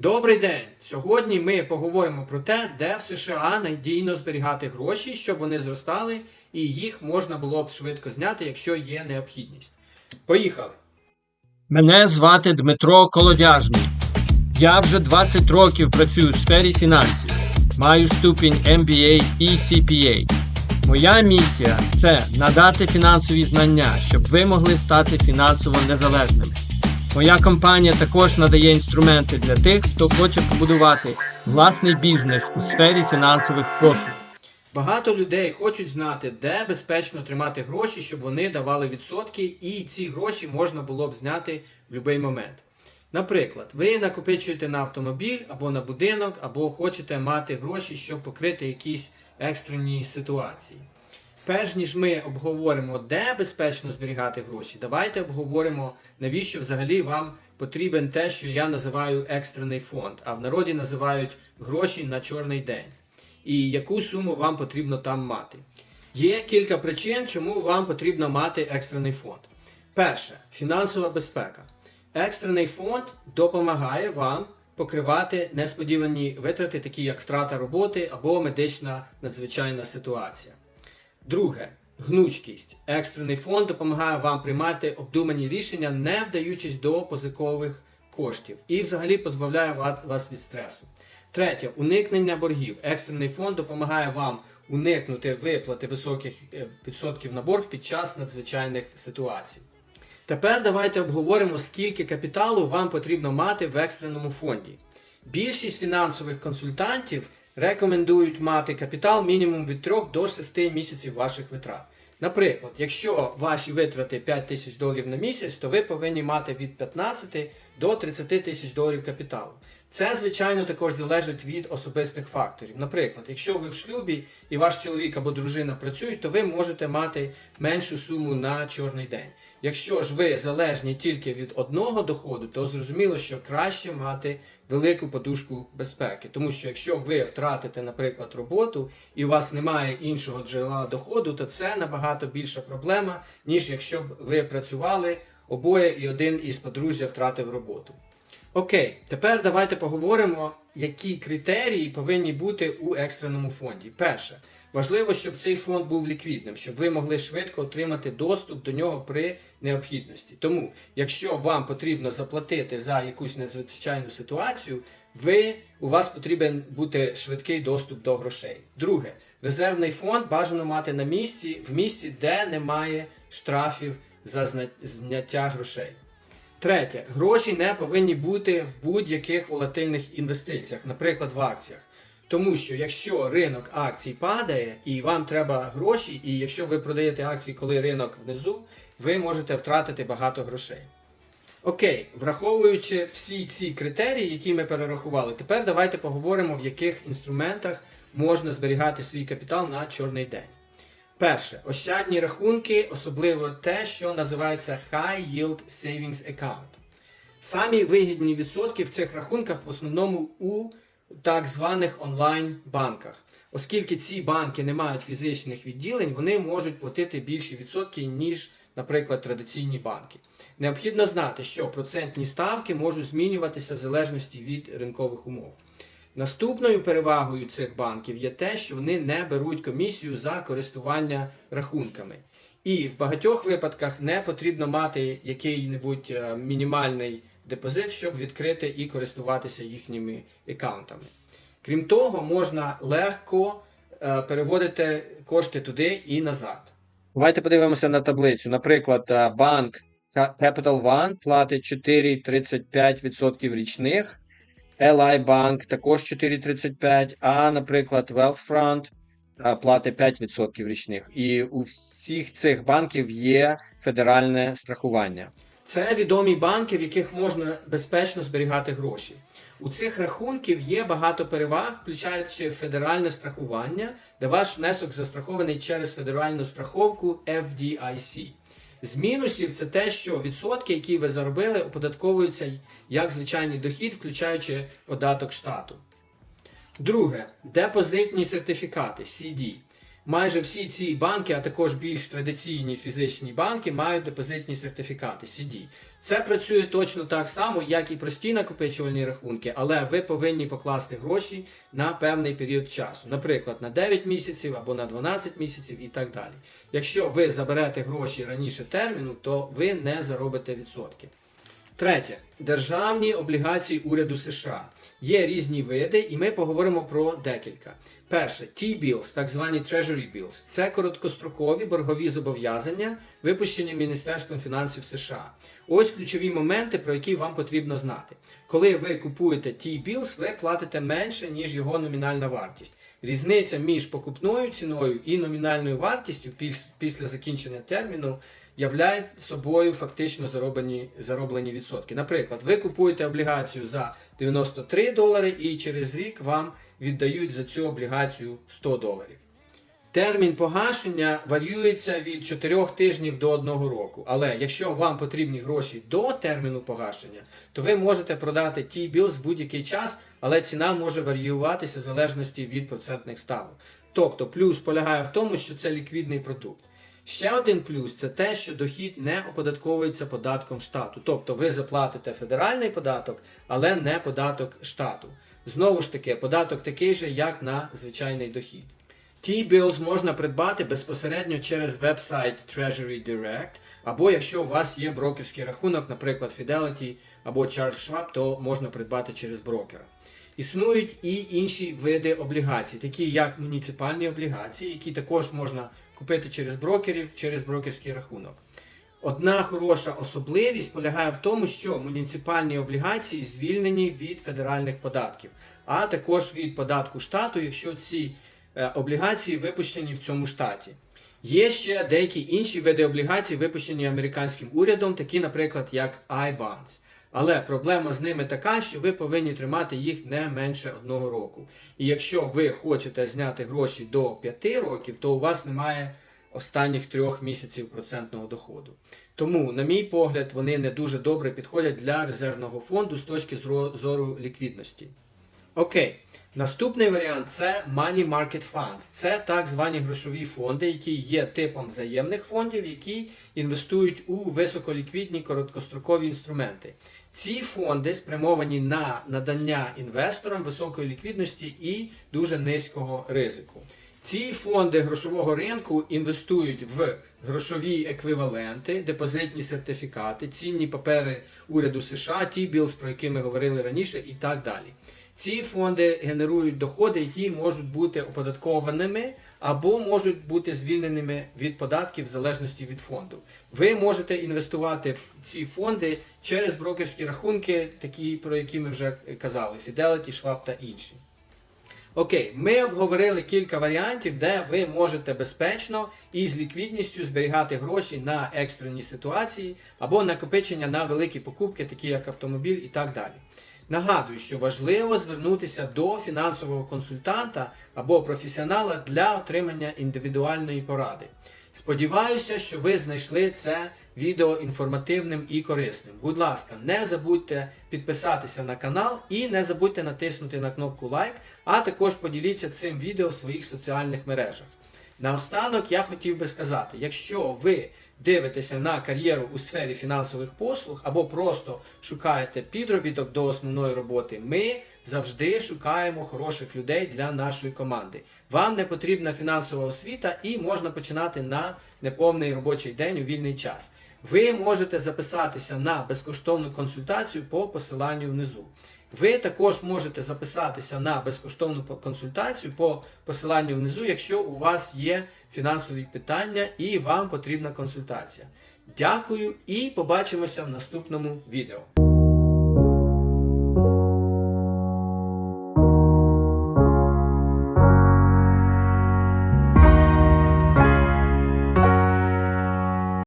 Добрий день! Сьогодні ми поговоримо про те, де в США надійно зберігати гроші, щоб вони зростали, і їх можна було б швидко зняти, якщо є необхідність. Поїхали! Мене звати Дмитро Колодяжний. Я вже 20 років працюю в сфері фінансів. Маю ступінь MBA і CPA. Моя місія це надати фінансові знання, щоб ви могли стати фінансово незалежними. Моя компанія також надає інструменти для тих, хто хоче побудувати власний бізнес у сфері фінансових послуг. Багато людей хочуть знати, де безпечно тримати гроші, щоб вони давали відсотки, і ці гроші можна було б зняти в будь-який момент. Наприклад, ви накопичуєте на автомобіль або на будинок, або хочете мати гроші, щоб покрити якісь екстрені ситуації. Перш ніж ми обговоримо, де безпечно зберігати гроші, давайте обговоримо, навіщо взагалі вам потрібен те, що я називаю екстрений фонд, а в народі називають гроші на чорний день. І яку суму вам потрібно там мати. Є кілька причин, чому вам потрібно мати екстрений фонд. Перше фінансова безпека. Екстрений фонд допомагає вам покривати несподівані витрати, такі як втрата роботи або медична надзвичайна ситуація. Друге гнучкість. Екстрений фонд допомагає вам приймати обдумані рішення, не вдаючись до позикових коштів, і взагалі позбавляє вас від стресу. Третє уникнення боргів. Екстрений фонд допомагає вам уникнути виплати високих е, відсотків на борг під час надзвичайних ситуацій. Тепер давайте обговоримо, скільки капіталу вам потрібно мати в екстреному фонді. Більшість фінансових консультантів рекомендують мати капітал мінімум від 3 до 6 місяців ваших витрат. Наприклад, якщо ваші витрати 5 тисяч доларів на місяць, то ви повинні мати від 15 до 30 тисяч доларів капіталу. Це, звичайно, також залежить від особистих факторів. Наприклад, якщо ви в шлюбі і ваш чоловік або дружина працюють, то ви можете мати меншу суму на чорний день. Якщо ж ви залежні тільки від одного доходу, то зрозуміло, що краще мати велику подушку безпеки. Тому що якщо ви втратите, наприклад, роботу і у вас немає іншого джерела доходу, то це набагато більша проблема, ніж якщо б ви працювали обоє і один із подружжя втратив роботу. Окей, тепер давайте поговоримо, які критерії повинні бути у екстреному фонді. Перше, важливо, щоб цей фонд був ліквідним, щоб ви могли швидко отримати доступ до нього при необхідності. Тому, якщо вам потрібно заплатити за якусь надзвичайну ситуацію, ви, у вас потрібен бути швидкий доступ до грошей. Друге, резервний фонд бажано мати на місці, в місці, де немає штрафів за зняття грошей. Третє, гроші не повинні бути в будь-яких волатильних інвестиціях, наприклад, в акціях. Тому що якщо ринок акцій падає і вам треба гроші, і якщо ви продаєте акції, коли ринок внизу, ви можете втратити багато грошей. Окей, враховуючи всі ці критерії, які ми перерахували, тепер давайте поговоримо, в яких інструментах можна зберігати свій капітал на чорний день. Перше, ощадні рахунки, особливо те, що називається High Yield Savings Account. Самі вигідні відсотки в цих рахунках в основному у так званих онлайн-банках. Оскільки ці банки не мають фізичних відділень, вони можуть платити більші відсотки, ніж, наприклад, традиційні банки. Необхідно знати, що процентні ставки можуть змінюватися в залежності від ринкових умов. Наступною перевагою цих банків є те, що вони не беруть комісію за користування рахунками. І в багатьох випадках не потрібно мати який-небудь е, мінімальний депозит, щоб відкрити і користуватися їхніми аккаунтами. Крім того, можна легко е, переводити кошти туди і назад. Давайте подивимося на таблицю. Наприклад, е, банк Capital One платить 4,35% річних. LI Bank також 4,35%, а, наприклад, Wealthfront платить 5% річних. І у всіх цих банків є федеральне страхування. Це відомі банки, в яких можна безпечно зберігати гроші. У цих рахунків є багато переваг, включаючи федеральне страхування, де ваш внесок застрахований через федеральну страховку FDIC. З мінусів це те, що відсотки, які ви заробили, оподатковуються як звичайний дохід, включаючи податок штату. Друге, депозитні сертифікати CD. Майже всі ці банки, а також більш традиційні фізичні банки, мають депозитні сертифікати CD. Це працює точно так само, як і прості накопичувальні рахунки, але ви повинні покласти гроші на певний період часу, наприклад, на 9 місяців або на 12 місяців і так далі. Якщо ви заберете гроші раніше терміну, то ви не заробите відсотки. Третє. Державні облігації уряду США. Є різні види, і ми поговоримо про декілька. Перше, T-bills, так звані Treasury bills. Це короткострокові боргові зобов'язання, випущені Міністерством фінансів США. Ось ключові моменти, про які вам потрібно знати. Коли ви купуєте T-bills, ви платите менше, ніж його номінальна вартість. Різниця між покупною ціною і номінальною вартістю піс- після закінчення терміну являє собою фактично зароблені, зароблені відсотки. Наприклад, ви купуєте облігацію за 93 долари і через рік вам віддають за цю облігацію 100 доларів. Термін погашення варіюється від 4 тижнів до 1 року. Але якщо вам потрібні гроші до терміну погашення, то ви можете продати T-bills в будь-який час, але ціна може варіюватися в залежності від процентних ставок. Тобто плюс полягає в тому, що це ліквідний продукт. Ще один плюс це те, що дохід не оподатковується податком штату. Тобто ви заплатите федеральний податок, але не податок штату. Знову ж таки, податок такий же, як на звичайний дохід. T-bills можна придбати безпосередньо через веб-сайт Treasury Direct, або якщо у вас є брокерський рахунок, наприклад, Fidelity або Charles Schwab, то можна придбати через брокера. Існують і інші види облігацій, такі як муніципальні облігації, які також можна купити через брокерів, через брокерський рахунок. Одна хороша особливість полягає в тому, що муніципальні облігації звільнені від федеральних податків, а також від податку штату, якщо ці е, облігації випущені в цьому штаті. Є ще деякі інші види облігацій, випущені американським урядом, такі, наприклад, як I-bonds. Але проблема з ними така, що ви повинні тримати їх не менше одного року. І якщо ви хочете зняти гроші до 5 років, то у вас немає останніх трьох місяців процентного доходу. Тому, на мій погляд, вони не дуже добре підходять для резервного фонду з точки зору ліквідності. Окей, наступний варіант це Money Market Funds. Це так звані грошові фонди, які є типом взаємних фондів, які інвестують у високоліквідні короткострокові інструменти. Ці фонди спрямовані на надання інвесторам високої ліквідності і дуже низького ризику. Ці фонди грошового ринку інвестують в грошові еквіваленти, депозитні сертифікати, цінні папери уряду США, ті білз, про які ми говорили раніше, і так далі. Ці фонди генерують доходи, які можуть бути оподаткованими або можуть бути звільненими від податків в залежності від фонду. Ви можете інвестувати в ці фонди через брокерські рахунки, такі про які ми вже казали: Fidelity, Schwab та інші. Окей, ми обговорили кілька варіантів, де ви можете безпечно і з ліквідністю зберігати гроші на екстрені ситуації або накопичення на великі покупки, такі як автомобіль і так далі. Нагадую, що важливо звернутися до фінансового консультанта або професіонала для отримання індивідуальної поради. Сподіваюся, що ви знайшли це відео інформативним і корисним. Будь ласка, не забудьте підписатися на канал і не забудьте натиснути на кнопку лайк, а також поділіться цим відео в своїх соціальних мережах. Наостанок я хотів би сказати, якщо ви дивитеся на кар'єру у сфері фінансових послуг або просто шукаєте підробіток до основної роботи, ми завжди шукаємо хороших людей для нашої команди. Вам не потрібна фінансова освіта і можна починати на неповний робочий день у вільний час. Ви можете записатися на безкоштовну консультацію по посиланню внизу. Ви також можете записатися на безкоштовну консультацію по посиланню внизу, якщо у вас є фінансові питання і вам потрібна консультація. Дякую і побачимося в наступному відео.